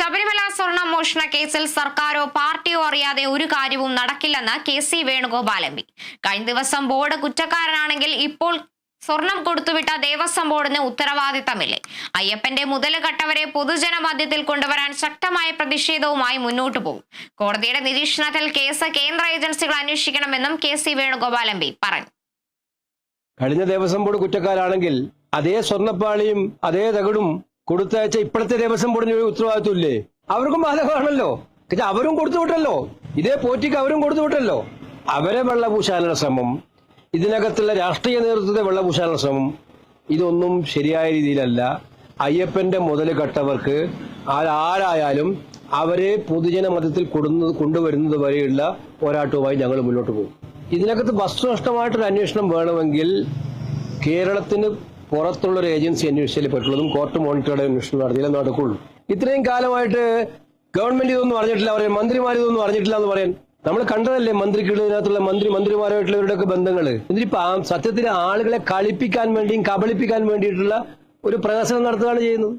ശബരിമല സ്വർണ മോഷണ കേസിൽ സർക്കാരോ പാർട്ടിയോ അറിയാതെ ഒരു കാര്യവും നടക്കില്ലെന്ന് K C Venugopal M P കഴിഞ്ഞ ദിവസം ബോർഡ് കുറ്റക്കാരനാണെങ്കിൽ ഇപ്പോൾ സ്വർണം കൊടുത്തുവിട്ട ദേവസ്വം ബോർഡിന് ഉത്തരവാദിത്തമില്ലേ. അയ്യപ്പന്റെ മുതലുകട്ടവരെ പൊതുജന മധ്യത്തിൽ കൊണ്ടുവരാൻ ശക്തമായ പ്രതിഷേധവുമായി മുന്നോട്ടു പോകും. കോടതിയുടെ നിരീക്ഷണത്തിൽ കേസ് കേന്ദ്ര ഏജൻസികൾ അന്വേഷിക്കണമെന്നും K C Venugopal M P പറഞ്ഞു. കഴിഞ്ഞ ദേവസ്വം ബോർഡ് കുറ്റക്കാരാണെങ്കിൽ അതേ സ്വർണപ്പാളിയും അതേ തകടും കൊടുത്തയച്ച ഇപ്പോഴത്തെ ദേവസ്വം ബോർഡിന് ഒരു ഉത്തരവാദിത്വം ഇല്ലേ? അവർക്കും ബാധകമാണല്ലോ. അവരും കൊടുത്തു വിട്ടല്ലോ. ഇതേ പോറ്റിക്ക് അവരും കൊടുത്തു വിട്ടല്ലോ. അവരെ വെള്ളപൂശാനുള്ള ശ്രമം ഇതിനകത്തുള്ള രാഷ്ട്രീയ നേതൃത്വത്തെ വെള്ളപൂശാനുള്ള ശ്രമം ഇതൊന്നും ശരിയായ രീതിയിലല്ല. അയ്യപ്പന്റെ മുതൽ കെട്ടവർക്ക് ആരായാലും അവരെ പൊതുജന മതത്തിൽ കൊടുന്നത് കൊണ്ടുവരുന്നത് വരെയുള്ള പോരാട്ടവുമായി ഞങ്ങൾ മുന്നോട്ട് പോകും. ഇതിനകത്ത് വസ്തുനിഷ്ഠമായിട്ടൊരു അന്വേഷണം വേണമെങ്കിൽ കേരളത്തിന് പുറത്തുള്ള ഒരു ഏജൻസി അന്വേഷിച്ചാലേ പറ്റുള്ളതും കോർട്ട് മോണിറ്ററുടെ അന്വേഷണം നടത്തിയാലേ നടക്കുള്ളൂ. ഇത്രയും കാലമായിട്ട് ഗവൺമെന്റ് ഇതൊന്നും അറിഞ്ഞിട്ടില്ല പറയാൻ മന്ത്രിമാർ ഇതൊന്നും അറിഞ്ഞിട്ടില്ല എന്ന് പറയാൻ. നമ്മൾ കണ്ടതല്ലേ മന്ത്രിക്കുള്ള ഇതിനകത്തുള്ള മന്ത്രി മന്ത്രിമാരായിട്ടുള്ളവരുടെയൊക്കെ ബന്ധങ്ങൾ എന്നിട്ടിപ്പോ സത്യത്തിന് ആളുകളെ കളിപ്പിക്കാൻ വേണ്ടിയും കബളിപ്പിക്കാൻ വേണ്ടിയിട്ടുള്ള ഒരു പ്രഹസനം നടത്തുകയാണ് ചെയ്യുന്നത്.